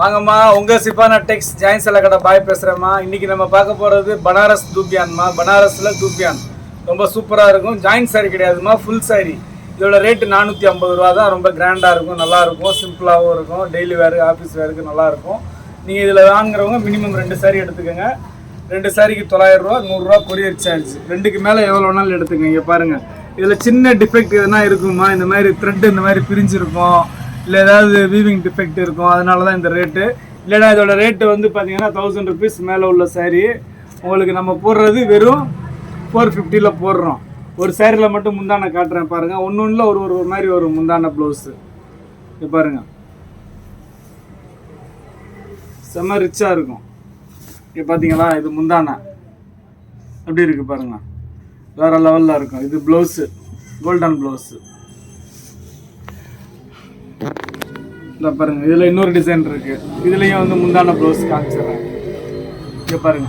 வாங்கம்மா உங்க சிப்பானா டெக்ஸ் ஜாயின் செல்ல கடை பாய் பேசுறேம்மா. இன்னைக்கு நம்ம பார்க்க போறது பனாரஸ் தூப்பியான்மா பனாரஸ்ல தூபியான். ரொம்ப சூப்பராக இருக்கும். ஜாயின் சாரி கிடையாதுமா ஃபுல் சாரி இதோட ரேட்டு நானூற்றி ஐம்பது ரூபா தான். ரொம்ப கிராண்டாக இருக்கும் நல்லாயிருக்கும். சிம்பிளாகவும் இருக்கும். டெய்லி வேறு ஆஃபீஸ் வேருக்கு நல்லாயிருக்கும். நீங்கள் இதில் வாங்குறவங்க மினிமம் ரெண்டு சாரி எடுத்துக்கோங்க. ரெண்டு சாரிக்கு தொள்ளாயிரரூவா நூறுரூவா கொரியர் சார்ஜ் ரெண்டுக்கு மேலே எவ்வளோ வேணாலும் எடுத்துக்கோங்க பாருங்கள் இதில் சின்ன டிஃபெக்ட் எதுனா இருக்குமா இந்த மாதிரி த்ரெட் இந்த மாதிரி பிரிஞ்சிருக்கும். இல்லை ஏதாவது வீவிங் டிஃபெக்ட் இருக்கும் அதனால தான் இந்த ரேட்டு இல்லைன்னா இதோட ரேட்டு வந்து பார்த்தீங்கன்னா தௌசண்ட் ருபீஸ் மேலே உள்ள சாரீ உங்களுக்கு நம்ம போடுறது வெறும் ஃபோர் ஃபிஃப்டியில் போடுறோம். ஒரு சேரீயில் மட்டும் முந்தானை காட்டுறேன் பாருங்கள் ஒன்று ஒன்றில் ஒரு ஒரு மாதிரி ஒரு முந்தான ப்ளவுஸு இது பாருங்கள் செம்ம ரிச்சாக இருக்கும். இது பார்த்தீங்களா இது முந்தானை. அப்படி இருக்குது பாருங்கள் வேறு லெவலில் இருக்கும். இது ப்ளவுஸு கோல்டன் ப்ளவுஸு இந்த பாருங்க இதில் இன்னொரு டிசைன் இருக்கு. இதுலேயும் வந்து முந்தான ப்ளவுஸ் காமிச்சிடுறேன். இங்கே பாருங்க.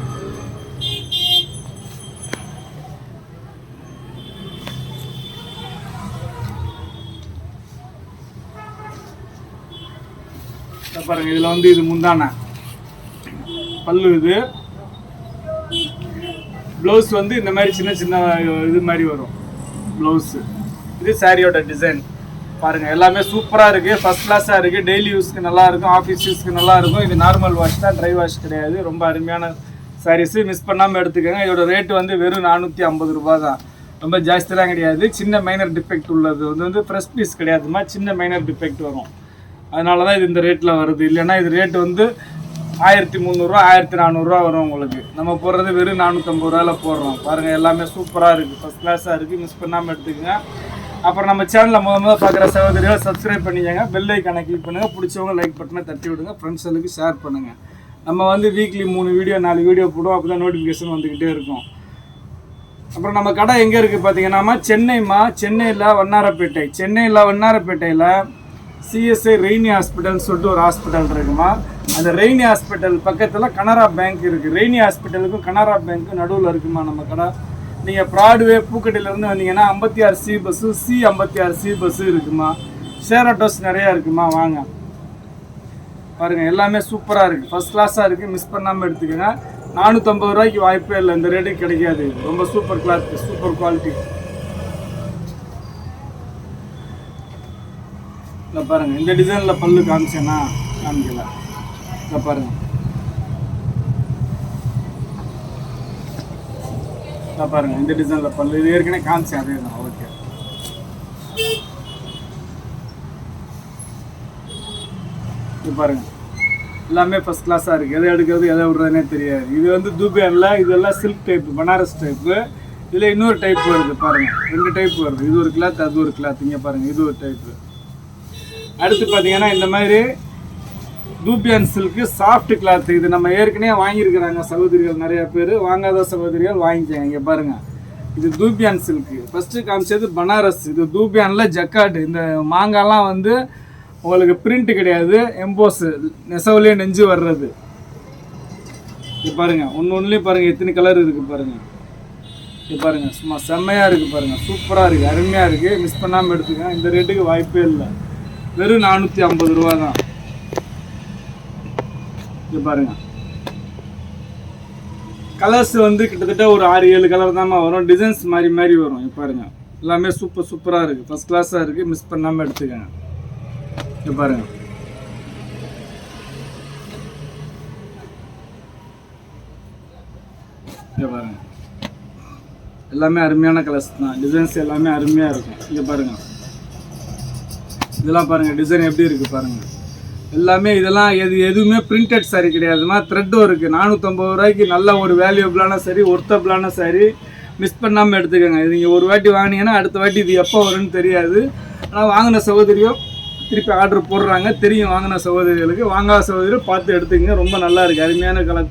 பாருங்க இதில் வந்து இது முந்தான. பல்லு இது. ப்ளவுஸ் வந்து இந்த மாதிரி சின்ன சின்ன இது மாதிரி வரும். ப்ளவுஸு இது சாரியோட டிசைன் பாருங்கள் எல்லாமே சூப்பராக இருக்குது ஃபஸ்ட் கிளாஸாக இருக்குது டெய்லி யூஸ்க்கு நல்லா இருக்கும். ஆஃபீஸ் யூஸ்க்கு நல்லா இருக்கும். இது நார்மல் வாஷ் தான் ட்ரை வாஷ் கிடையாது. ரொம்ப அருமையான சாரீஸு மிஸ் பண்ணாமல் எடுத்துக்கோங்க. இதோட ரேட்டு வந்து வெறும் நானூற்றி ஐம்பது ரூபா தான். ரொம்ப ஜாஸ்தியெல்லாம் கிடையாது. சின்ன மைனர் டிஃபெக்ட் உள்ளது. வந்து வந்து ஃப்ரெஷ் பீஸ் கிடையாதுமா சின்ன மைனர் டிஃபெக்ட் வரும். அதனால தான் இது இந்த ரேட்டில் வருது. இல்லைன்னா இது ரேட்டு வந்து ஆயிரத்தி முந்நூறுரூவா ஆயிரத்தி நானூறுரூவா வரும் உங்களுக்கு. நம்ம போடுறது வெறும் நானூற்றம்பது ரூபாயில் போடுறோம். பாருங்கள் எல்லாமே சூப்பராக இருக்குது ஃபஸ்ட் கிளாஸாக இருக்குது மிஸ் பண்ணாமல் எடுத்துக்கங்க. அப்புறம் நம்ம சேனலில் முத முதல் பார்க்குற சகோதரிகளை சப்ஸ்கிரைப் பண்ணிக்கோங்க. பெல் ஐக்கானை கிளிக் பண்ணுங்கள் பிடிச்சவங்க லைக் பட்டனை தட்டி விடுங்க. ஃப்ரெண்ட்ஸுக்கு ஷேர் பண்ணுங்கள் நம்ம வந்து வீக்லி மூணு வீடியோ நாலு வீடியோ போடுவோம். அப்போ தான் நோட்டிஃபிகேஷன் வந்துக்கிட்டே இருக்கும். அப்புறம் நம்ம கடை எங்கே இருக்குது பார்த்தீங்கன்னா சென்னைமா சென்னையில் வண்ணாரப்பேட்டை. சென்னையில் வண்ணாரப்பேட்டையில் சிஎஸ்ஐ ரெய்னி ஹாஸ்பிட்டல்னு சொல்லிட்டு ஒரு ஹாஸ்பிட்டல் இருக்குமா? அந்த ரெய்னி ஹாஸ்பிட்டல் பக்கத்தில் கனரா பேங்க் இருக்குது ரெய்னி ஹாஸ்பிட்டலுக்கும் கனரா பேங்க்கும் நடுவில் இருக்குமா நம்ம கடை? நீங்கள் ப்ராட்வே பூக்கட்டிலேருந்து வந்தீங்கன்னா ஐம்பத்தி ஆறு சி பஸ்ஸு சி ஐம்பத்தி ஆறு சி பஸ்ஸு இருக்குமா? ஷேர் ஆட்டோஸ் நிறையா இருக்குமா? வாங்க. பாருங்கள் எல்லாமே சூப்பராக இருக்குது ஃபஸ்ட் கிளாஸாக இருக்குது மிஸ் பண்ணாமல் எடுத்துக்கோங்க. நானூற்றம்பது ரூபாய்க்கு வாய்ப்பே இல்லை. இந்த ரேட்டுக்கு கிடைக்காது. ரொம்ப சூப்பர் கிளாத் சூப்பர் குவாலிட்டி இந்த பாருங்கள் இந்த டிசைனில் பல்லு காமிச்சேன்னா காமிக்கல. இந்த பாருங்கள் இந்த பாருங்க. இந்த டிசைனில் பல்லு இது ஏற்கனவே காமிச்சு அதே தான். ஓகே. இது பாருங்க. எல்லாமே ஃபர்ஸ்ட் கிளாஸாக இருக்குது எதை எடுக்கிறது எதை விடுறதுனே தெரியாது. இது வந்து தூபியானில் இதெல்லாம் சில்க் டைப்பு பனாரஸ் டைப்பு இதில் இன்னொரு டைப் வருது பாருங்கள் ரெண்டு டைப் வருது. இது ஒரு கிளாத் அது ஒரு கிளாத் இங்கே பாருங்கள் இது ஒரு டைப்பு அடுத்து பார்த்தீங்கன்னா இந்த மாதிரி தூபியான் சில்க்கு சாஃப்ட் கிளாத் இது நம்ம ஏற்கனவே வாங்கியிருக்கிறாங்க சகோதரிகள் நிறைய பேர். வாங்காத சகோதரிகள் வாங்கிக்கங்க இங்கே பாருங்கள் இது தூபியான் சில்க்கு ஃபஸ்ட்டு காமிச்சது பனாரஸ் இது தூபியானில் ஜக்காட்டு இந்த மாங்காய்லாம் வந்து உங்களுக்கு பிரிண்ட் கிடையாது எம்போஸு நெசவுலேயே நெஞ்சு வர்றது. இது பாருங்கள் ஒன்று ஒன்றுலேயும் பாருங்கள் எத்தனை கலர் இருக்குது பாருங்கள் இது பாருங்கள் சும்மா செம்மையாக இருக்குது பாருங்கள் சூப்பராக இருக்குது அருமையாக இருக்குது மிஸ் பண்ணாமல் எடுத்துக்கங்க. இந்த ரேட்டுக்கு வாய்ப்பே இல்லை. வெறும் நானூற்றி ஐம்பது ரூபா தான் இது பாருங்க. கலர்ஸ் வந்து கிட்டத்தட்ட ஒரு ஆறு ஏழு கலர் தான் வரும். டிசைன்ஸ் மாதிரி மாதிரி வரும். இப்போ பாருங்க. எல்லாமே சூப்பர் சூப்பராக இருக்குது ஃபஸ்ட் கிளாஸாக இருக்குது மிஸ் பண்ணாமல் எடுத்துக்கோங்க. இது பாருங்க. இங்கே பாருங்க. எல்லாமே அருமையான கலர்ஸ் தான். டிசைன்ஸ் எல்லாமே அருமையாக இருக்கும். இங்கே பாருங்க. இதெல்லாம் பாருங்கள் டிசைன் எப்படி இருக்குது பாருங்கள் எல்லாமே இதெல்லாம் எது எதுவுமே பிரிண்டட் சாரி கிடையாதுமா த்ரெட்டும் இருக்குது நானூற்றம்பது ரூபாய்க்கு நல்ல ஒரு வேல்யூபிளான சரி ஒர்த்தபிளான சாரி மிஸ் பண்ணாமல் எடுத்துக்கோங்க. இது நீங்கள் ஒரு வாட்டி வாங்கினீங்கன்னா அடுத்த வாட்டி இது எப்போ வரும்னு தெரியாது. ஆனால் வாங்கின சகோதரியோ திருப்பி ஆர்டர் போடுறாங்க. தெரியும் வாங்கின சகோதரிகளுக்கு. வாங்காத சகோதரியோ பார்த்து எடுத்துக்கங்க. ரொம்ப நல்லா இருக்குது அருமையான கல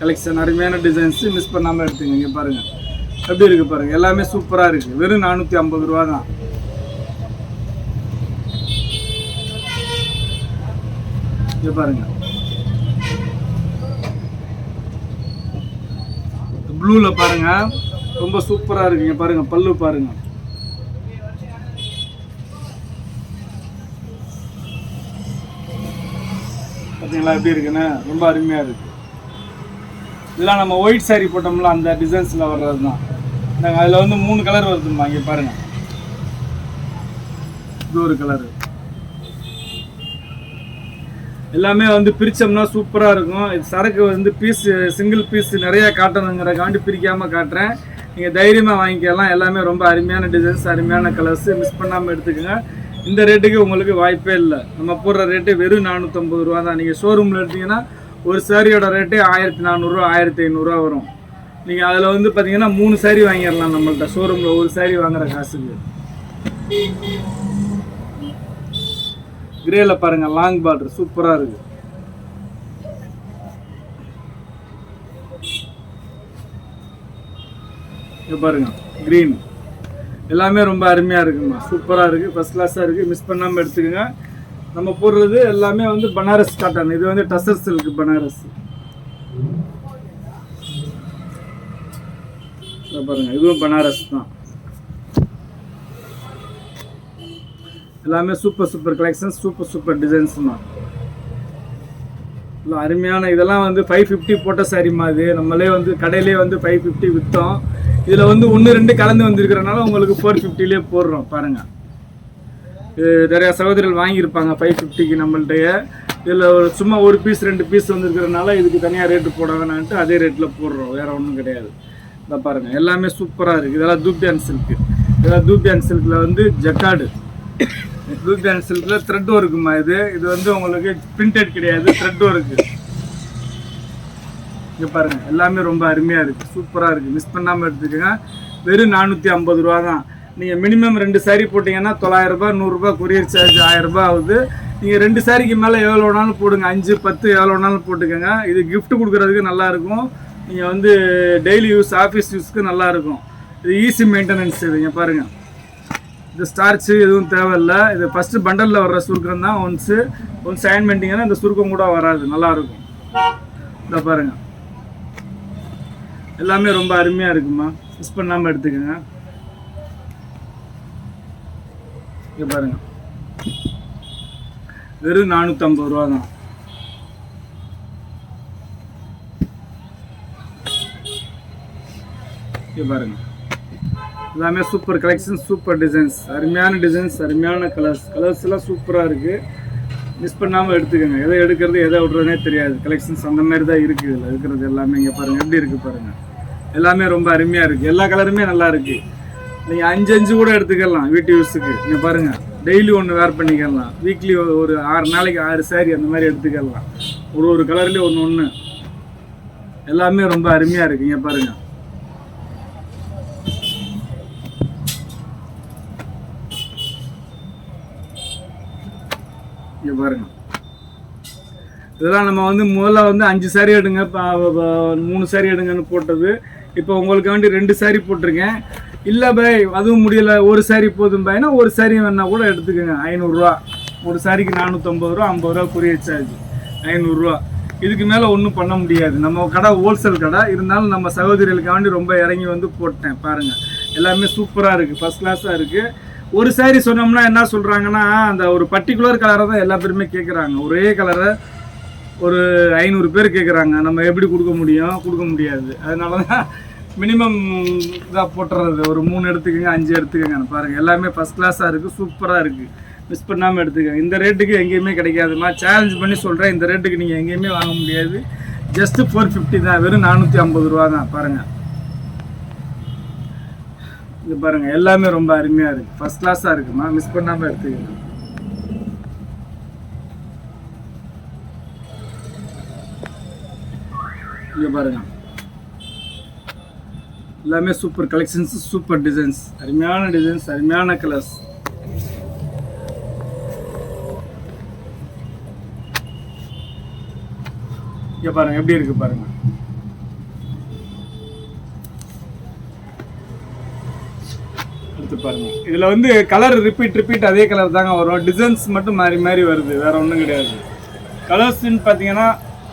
கலெக்ஷன் அருமையான டிசைன்ஸு மிஸ் பண்ணாமல் எடுத்துக்கங்க. பாருங்கள் எப்படி இருக்குது பாருங்கள் எல்லாமே சூப்பராக இருக்குது வெறும் நானூற்றி ஐம்பது ரூபா தான் இங்க பாருங்க. ப்ளூவில் பாருங்க. ரொம்ப சூப்பராக இருக்குங்க. பாருங்க பல்லு பாருங்க. பார்த்தீங்களா எப்படி இருக்குன்னு? ரொம்ப அருமையாக இருக்குது இதெல்லாம் நம்ம ஒயிட் சாரி போட்டோம்ல அந்த டிசைன்ஸில் வர்றது தான் நாங்கள் அதில் வந்து மூணு கலர் வருதும்மா. இங்கே பாருங்கள் இது ஒரு கலரு எல்லாமே வந்து பிரித்தோம்னா சூப்பராக இருக்கும். இது சரக்கு வந்து பீஸ் சிங்கிள் பீஸ் நிறையா காட்டணுங்கிறக்காண்டி பிரிக்காமல் காட்டுறேன். நீங்கள் தைரியமாக வாங்கிக்கலாம். எல்லாமே ரொம்ப அருமையான டிசைன்ஸ் அருமையான கலர்ஸ் மிஸ் பண்ணாமல் எடுத்துக்கோங்க. இந்த ரேட்டுக்கு உங்களுக்கு வாய்ப்பே இல்லை. நம்ம போடுற ரேட்டு வெறும் நானூற்றம்பது ரூபா தான். நீங்கள் ஷோரூமில் எடுத்தீங்கன்னா ஒரு சாரியோட ரேட்டே ஆயிரத்தி நானூறுரூவா ஆயிரத்தி ஐநூறுரூவா வரும். நீங்கள் அதில் வந்து பார்த்தீங்கன்னா மூணு சாரி வாங்கிடலாம் நம்மள்கிட்ட ஷோரூமில் ஒரு சாரி வாங்குற காசுக்கு. கிரேல பாருங்க லாங் பார்டர் சூப்பரா இருக்கு. இங்க பாருங்க கிரீன் எல்லாமே ரொம்ப அருமையா இருக்குமா சூப்பரா இருக்கு ஃபர்ஸ்ட் கிளாஸா இருக்கு. மிஸ் பண்ணாம எடுத்துக்கோங்க. நம்ம போடுறது எல்லாமே வந்து பனாரஸ் காட்டன் இது வந்து டசர் சில்க் பனாரஸ். இங்க பாருங்க இதுவும் பனாரஸ் தான். எல்லாமே super super collections super super designs தான் இல்லை அருமையான இதெல்லாம் வந்து ஃபைவ் ஃபிஃப்டி போட்ட சாரிம்மா இது. நம்மளே வந்து கடையிலே வந்து ஃபைவ் ஃபிஃப்டி விற்றோம் இதில் வந்து ஒன்று ரெண்டு கலந்து வந்திருக்கிறனால உங்களுக்கு ஃபோர் ஃபிஃப்டிலே போடுறோம். பாருங்கள் இது நிறையா சகோதரிகள் வாங்கியிருப்பாங்க ஃபைவ் ஃபிஃப்டிக்கு நம்மள்டைய. இதில் ஒரு சும்மா ஒரு பீஸ் ரெண்டு பீஸ் வந்திருக்கிறனால இதுக்கு தனியாக ரேட்டு போட வேணான்ட்டு அதே ரேட்டில் போடுறோம். வேறு ஒன்றும் கிடையாது. இதை பாருங்கள் எல்லாமே சூப்பராக இருக்குது இதெல்லாம் தூப்பியான் சில்க்கு இதெல்லாம் தூப்பியான் சில்கில் வந்து ஜக்காடு தூப்பியான் சில்கில் த்ரெட் ஒர்க்குமா இது? இது வந்து உங்களுக்கு பிரிண்டட் கிடையாது த்ரெட் ஒர்க்கு இங்கே பாருங்கள் எல்லாமே ரொம்ப அருமையாக இருக்குது சூப்பராக இருக்குது மிஸ் பண்ணாமல் எடுத்துக்கோங்க. வெறும் நானூற்றி ஐம்பது ரூபா தான் நீங்கள் மினிமம் ரெண்டு saree போட்டிங்கன்னா தொள்ளாயிரரூபா நூறுரூபா கொரியர் சார்ஜ் ஆயிரரூபா ஆகுது. நீங்கள் ரெண்டு சாரிக்கு மேலே எவ்வளோ வேணாலும் போடுங்க. அஞ்சு பத்து எவ்வளோ வேணாலும் போட்டுக்கோங்க. இது கிஃப்ட் கொடுக்குறதுக்கு நல்லாயிருக்கும் நீங்கள் வந்து டெய்லி யூஸ் ஆஃபீஸ் யூஸ்க்கு நல்லாயிருக்கும் இது ஈஸி மெயின்டெனன்ஸ் இது இங்கே பாருங்கள் இந்த ஸ்டார்ச்சு எதுவும் தேவையில்லை. இது ஃபஸ்ட்டு பண்டலில் வர்ற சுருக்கம் தான் ஒன்ஸு ஒன்ஸ் அயன் பண்ணிட்டீங்கன்னா இந்த சுருக்கம் கூட வராது. நல்லாயிருக்கும். இதை பாருங்கள் எல்லாமே ரொம்ப அருமையாக இருக்குமா? மிஸ் பண்ணாமல் எடுத்துக்கோங்க. இங்கே பாருங்க. வெறும் நானூற்றம்பது ரூபா தான் இங்கே பாருங்க. எல்லாமே சூப்பர் கலெக்ஷன் சூப்பர் டிசைன்ஸ் அருமையான டிசைன்ஸ் அருமையான கலர்ஸ் கலர்ஸ் எல்லாம் சூப்பராக இருக்குது மிஸ் பண்ணாமல் எடுத்துக்கோங்க. எதை எடுக்கிறது எதை விட்றதுனே தெரியாது. கலெக்ஷன்ஸ் அந்த மாதிரி தான் இருக்குது இதில். இருக்கிறது எல்லாமே இங்கே பாருங்கள் எப்படி இருக்குது பாருங்கள் எல்லாமே ரொம்ப அருமையாக இருக்குது எல்லா கலருமே நல்லா இருக்குது நீங்கள் அஞ்சு அஞ்சு கூட எடுத்துக்கலாம். வீட்டு யூஸுக்கு இங்கே பாருங்கள் டெய்லி ஒன்று வேர் பண்ணிக்கலாம். வீக்லி ஒரு ஆறு நாளைக்கு ஆறு சாரி அந்த மாதிரி எடுத்துக்கலாம். ஒரு ஒரு கலர்லேயும் ஒன்று ஒன்று எல்லாமே ரொம்ப அருமையாக இருக்குது இங்கே பாருங்கள் இங்கே பாருங்க. இதெல்லாம் நம்ம வந்து முதல்ல வந்து அஞ்சு சாரி எடுங்க. மூணு சாரி எடுங்கன்னு போட்டது. இப்போ உங்களுக்கு வேண்டி ரெண்டு சாரி போட்டிருக்கேன். இல்லை பை அதுவும் முடியல. ஒரு சாரி போதும் பாய்னா ஒரு சாரி வேணால் கூட எடுத்துக்கோங்க. ஐநூறுரூவா. ஒரு சாரிக்கு நானூற்றம்பது ரூபா ஐம்பது ரூபா கொரியர் சார்ஜ் ஐநூறுரூவா. இதுக்கு மேலே ஒன்றும் பண்ண முடியாது. நம்ம கடை ஹோல்சேல் கடை. இருந்தாலும் நம்ம சகோதரிகளுக்காண்டி ரொம்ப இறங்கி வந்து போட்டேன். பாருங்கள் எல்லாமே சூப்பராக இருக்குது ஃபஸ்ட் கிளாஸாக இருக்குது ஒரு சாரி சொன்னோம்னா என்ன சொல்கிறாங்கன்னா அந்த ஒரு பர்டிகுலர் கலரை தான் எல்லா பேருமே கேட்குறாங்க ஒரே கலரை ஒரு ஐநூறு பேர் கேட்குறாங்க நம்ம எப்படி கொடுக்க முடியும்? கொடுக்க முடியாது. அதனால தான் மினிமம் இதாக போட்டுறது. ஒரு மூணு எடுத்துக்கோங்க அஞ்சு எடுத்துக்கோங்க. பாருங்கள் எல்லாமே ஃபஸ்ட் கிளாஸாக இருக்குது சூப்பராக இருக்குது மிஸ் பண்ணாமல் எடுத்துக்கோங்க. இந்த ரேட்டுக்கு எங்கேயுமே கிடைக்காதுமா சேலஞ்ச் பண்ணி சொல்கிறேன் இந்த ரேட்டுக்கு நீங்கள் எங்கேயுமே வாங்க முடியாது. ஜஸ்ட்டு ஃபோர் ஃபிஃப்டி தான். வெறும் நானூற்றி ஐம்பது ரூபா தான் பாருங்கள் இது பாருங்கள் எல்லாமே ரொம்ப அருமையாக இருக்குது ஃபஸ்ட் கிளாஸாக இருக்குமா? மிஸ் பண்ணாமல் எடுத்துக்கோங்க. இங்க பாருங்க. எல்லாமே சூப்பர் கலெக்ஷன்ஸ் சூப்பர் டிசைன்ஸ் அருமையான டிசைன்ஸ் அருமையான கலர்ஸ் இங்க பாருங்க எப்படி இருக்கு பாருங்க எடுத்து பாருங்க இதுல வந்து கலர் ரிப்பீட் ரிப்பீட் அதே கலர் தாங்க வரும். டிசைன்ஸ் மட்டும் மாறி மாறி வருது. வேற ஒன்றும் கிடையாது. கலர்ஸ்ன்னு பார்த்தீங்கன்னா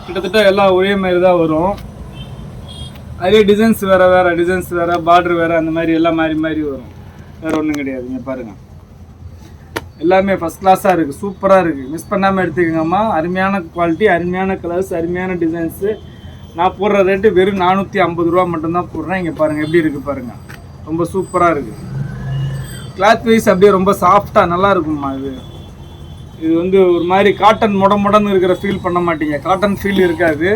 கிட்டத்தட்ட எல்லாம் ஒரே மாதிரி தான் வரும். அதே டிசைன்ஸ் வேற வேற டிசைன்ஸ் வேற பார்டர் வேற அந்த மாதிரி எல்லாம் மாறி மாறி வரும். வேற ஒன்றும் கிடையாது. பாருங்கள் பாருங்க. எல்லாமே ஃபஸ்ட் கிளாஸாக இருக்குது சூப்பராக இருக்குது மிஸ் பண்ணாமல் எடுத்துக்கோங்கம்மா. அருமையான குவாலிட்டி அருமையான கலர்ஸ் அருமையான டிசைன்ஸு நான் போடுற ரேட்டு வெறும் நானூற்றி ஐம்பது ரூபா மட்டும்தான் போடுறேன். இங்கே பாருங்கள் எப்படி இருக்குது பாருங்கள் ரொம்ப சூப்பராக இருக்குது கிளாத் வைஸ் அப்படியே ரொம்ப சாஃப்டாக நல்லா இருக்கும்மா இது. இது வந்து ஒரு மாதிரி காட்டன் முட முடன்னு இருக்கிற ஃபீல் பண்ண மாட்டீங்க. காட்டன் ஃபீல் இருக்காது.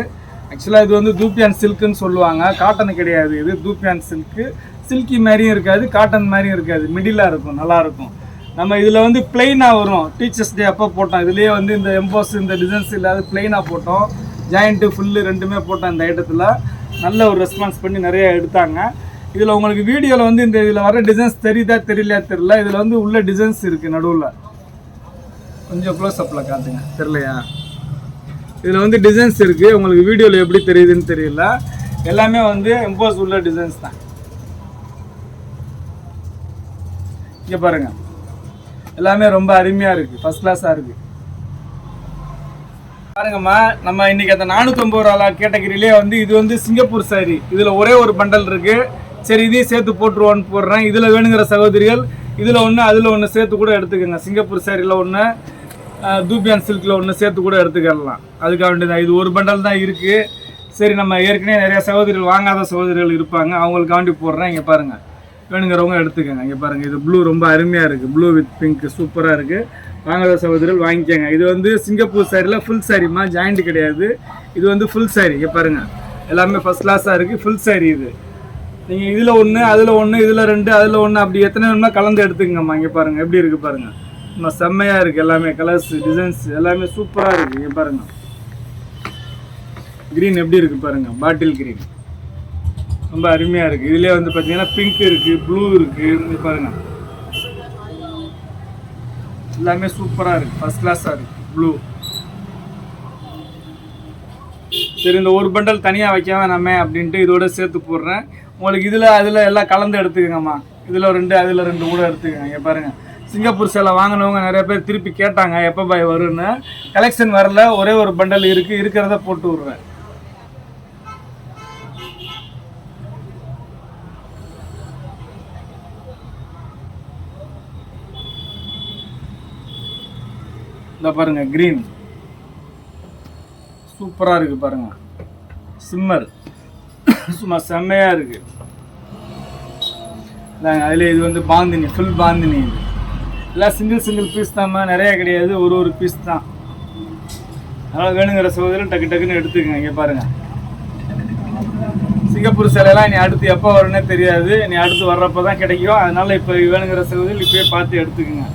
ஆக்சுவலாக இது வந்து தூப்பியான் சில்க்குன்னு சொல்லுவாங்க. காட்டன் கிடையாது. இது தூப்பியான் சில்க்கு சில்கி மாதிரியும் இருக்காது காட்டன் மாதிரியும் இருக்காது. மிடிலாக இருக்கும் நல்லாயிருக்கும். நம்ம இதில் வந்து பிளெயினாக வரும். டீச்சர்ஸ் டே அப்போ போட்டோம். இதுலேயே வந்து இந்த எம்போஸ் இந்த டிசைன்ஸ் இல்லாத பிளெயினாக போட்டோம். ஜாயிண்ட்டு ஃபுல்லு ரெண்டுமே போட்டோம் இந்த ஐட்டத்தில் நல்ல ஒரு ரெஸ்பான்ஸ் பண்ணி நிறைய எடுத்தாங்க. இதில் உங்களுக்கு வீடியோவில் வந்து இந்த இதில் வர டிசைன்ஸ் தெரியுதா தெரியலையா தெரியல. இதில் வந்து உள்ள டிசைன்ஸ் இருக்குது நடுவில். கொஞ்சம் க்ளோஸ் அப்பில் காட்டுங்க. தெரியலையா? இதில் வந்து டிசைன்ஸ் இருக்குது உங்களுக்கு வீடியோவில் எப்படி தெரியுதுன்னு தெரியல. எல்லாமே வந்து எம்போஸ் உள்ள டிசைன்ஸ் தான். இங்கே பாருங்க. எல்லாமே ரொம்ப அருமையாக இருக்குது ஃபர்ஸ்ட் கிளாஸாக இருக்குது பாருங்கம்மா நம்ம இன்னைக்கு அந்த நானூற்றம்பது ரூபா கேட்டகரியிலே வந்து இது வந்து சிங்கப்பூர் சாரி இதில் ஒரே ஒரு பண்டல் இருக்குது சரி இதையும் சேர்த்து போட்டுருவோன்னு போடுறேன். இதில் வேணுங்கிற சகோதரிகள் இதில் ஒன்று அதில் ஒன்று சேர்த்து கூட எடுத்துக்கோங்க. சிங்கப்பூர் சேரீல ஒன்று தூபியான் சில்கில் ஒன்று சேர்த்து கூட எடுத்துக்கலாம். அதுக்காக வேண்டியதான் இது ஒரு பண்டல் தான் இருக்குது சரி நம்ம ஏற்கனவே நிறைய சகோதரிகள் வாங்காத சகோதரிகள் இருப்பாங்க. அவங்களுக்காண்டி போடுறேன். இங்கே பாருங்கள் வேணுங்கிறவங்க எடுத்துக்கோங்க. இங்கே பாருங்கள் இது ப்ளூ ரொம்ப அருமையாக இருக்குது ப்ளூ வித் பிங்க் சூப்பராக இருக்குது வாங்காத சகோதரிகள் வாங்கிக்கோங்க. இது வந்து சிங்கப்பூர் சாரியில் ஃபுல் சாரிம்மா ஜாயிண்ட் கிடையாது. இது வந்து ஃபுல் சாரி இங்கே பாருங்கள் எல்லாமே ஃபஸ்ட் கிளாஸாக இருக்குது ஃபுல் சாரி இது. நீங்கள் இதில் ஒன்று அதில் ஒன்று இதில் ரெண்டு அதில் ஒன்று அப்படி எத்தனை வேணுமோ கலந்து எடுத்துக்கங்கம்மா. இங்கே பாருங்கள் எப்படி இருக்குது பாருங்கள் நம்ம செம்மையாக இருக்குது எல்லாமே கலர்ஸ் டிசைன்ஸ் எல்லாமே சூப்பராக இருக்குது இங்கே பாருங்கள் க்ரீன் எப்படி இருக்குது பாருங்கள் பாட்டில் க்ரீன் ரொம்ப அருமையாக இருக்குது இதுலேயே வந்து பார்த்தீங்கன்னா பிங்க் இருக்குது ப்ளூ இருக்குது பாருங்கள் எல்லாமே சூப்பராக இருக்குது ஃபஸ்ட் கிளாஸாக இருக்குது ப்ளூ சரி இந்த ஒரு பண்டல் தனியாக வைக்காம நம்ம அப்படின்ட்டு இதோட சேர்த்து போடுறேன். உங்களுக்கு இதில் அதில் எல்லாம் கலந்து எடுத்துக்கங்கம்மா. இதில் ரெண்டு அதில் ரெண்டு கூட எடுத்துக்கங்க இங்கே பாருங்கள் சிங்கப்பூர் சேலை வாங்கினவங்க நிறைய பேர் திருப்பி கேட்டாங்க எப்போ பாய் வரும்னு. கலெக்ஷன் வரல ஒரே ஒரு பண்டல் இருக்குது இருக்கிறத போட்டு விட்றேன். இந்த பாருங்க க்ரீன் சூப்பராக இருக்குது பாருங்க. சிம்மர் சும்மா செம்மையாக இருக்குது இதாங்க அதில் இது வந்து பாந்தினி ஃபுல் பாந்தினி இது. எல்லாம் சிங்கிள் சிங்கிள் பீஸ் தான்மா நிறைய கிடையாது ஒரு ஒரு பீஸ் தான். அதனால் வேணுங்கிற சகோதரன் டக்கு டக்குன்னு எடுத்துக்கங்க இங்கே பாருங்கள் சிங்கப்பூர் சிலையெல்லாம் நீ அடுத்து எப்போ வரும்னே தெரியாது. நீ அடுத்து வர்றப்போ தான் கிடைக்கும். அதனால் இப்போ வேணுங்கிற சகோதரி இப்போயே பார்த்து எடுத்துக்கோங்க.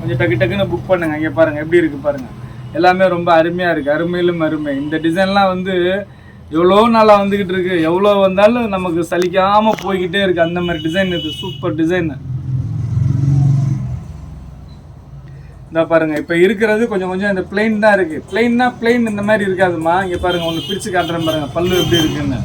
கொஞ்சம் டக்கு டக்குன்னு புக் பண்ணுங்க இங்கே பாருங்கள் எப்படி இருக்குது பாருங்கள் எல்லாமே ரொம்ப அருமையாக இருக்குது அருமையிலும் அருமை. இந்த டிசைன்லாம் வந்து எவ்வளோ நாளாக வந்துக்கிட்டு இருக்கு? எவ்வளோ வந்தாலும் நமக்கு சலிக்காமல் போய்கிட்டே இருக்குது அந்த மாதிரி டிசைன் இது சூப்பர் டிசைன் இந்த பாருங்க இப்போ இருக்கிறது கொஞ்சம் கொஞ்சம் இந்த பிளெயின் தான் இருக்கு. பிளெயின்னா பிளெயின் இந்த மாதிரி இருக்காதுமா இங்கே பாருங்க ஒன்று பிரித்து காட்டுறேன் பாருங்க. பல்லு எப்படி இருக்குன்னு.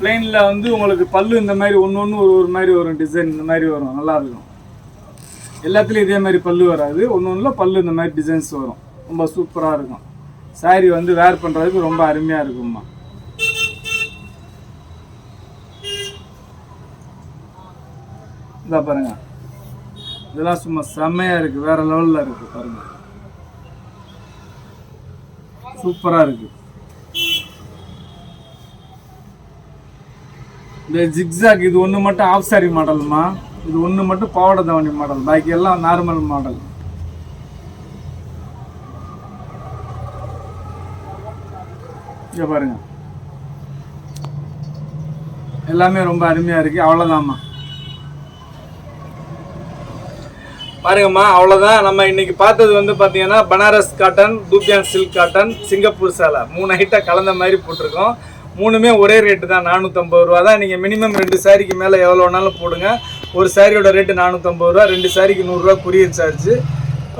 பிளெயினில் வந்து உங்களுக்கு பல்லு இந்த மாதிரி ஒன்று ஒன்று ஒரு ஒரு மாதிரி வரும். டிசைன் இந்த மாதிரி வரும். நல்லா இருக்கும். எல்லாத்துலேயும் இதே மாதிரி பல்லு வராது. ஒன்று ஒன்றில் பல்லு இந்த மாதிரி டிசைன்ஸ் வரும். ரொம்ப சூப்பராக இருக்கும். Saree வந்து வேர் பண்ணுறதுக்கு ரொம்ப அருமையாக இருக்கும்மா. இதா பாருங்க. இதெல்லாம் சும்மா செம்மையாக இருக்குது வேறு லெவலில் இருக்குது பாருங்க. சூப்பராக இருக்குது இந்த ஜிக்ஸாக் இது ஒன்று மட்டும் ஆஃப் சாரி மாடல்மா இது ஒன்று மட்டும் பாவாடை தாவணி மாடல் பாக்கி எல்லாம் நார்மல் மாடல் இங்கே பாருங்க. எல்லாமே ரொம்ப அருமையாக இருக்குது அவ்வளோதாம்மா பாருங்கம்மா அவ்வளோதான் நம்ம இன்னைக்கு பார்த்தது வந்து பார்த்தீங்கன்னா Banaras cotton dupion silk cotton Singapore சேலை மூணு ஐட்டாக கலந்த மாதிரி போட்டிருக்கோம். மூணுமே ஒரே ரேட்டு தான். நானூற்றம்பது ரூபா தான் நீங்கள் மினிமம் ரெண்டு சாரிக்கு மேலே எவ்வளோ வேணாலும் போடுங்க. ஒரு சாரியோட ரேட்டு நானூற்றம்பது ரூபா ரெண்டு சாரிக்கு நூறுரூவா கொரியர் சார்ஜ்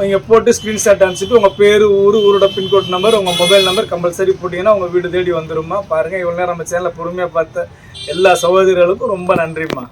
நீங்கள் போட்டு ஸ்க்ரீன்ஷாட் அனுப்பிச்சிட்டு உங்கள் பேர் ஊர் ஊரோட பின்கோட் நம்பர் உங்கள் மொபைல் நம்பர் கம்பல்சரி போட்டிங்கன்னா உங்கள் வீடு தேடி வந்துடும்மா பாருங்கள் இவ்வளோ நேரம் நம்ம சேனலை பொறுமையாக பார்த்த எல்லா சகோதரிகளுக்கும் ரொம்ப நன்றிம்மா.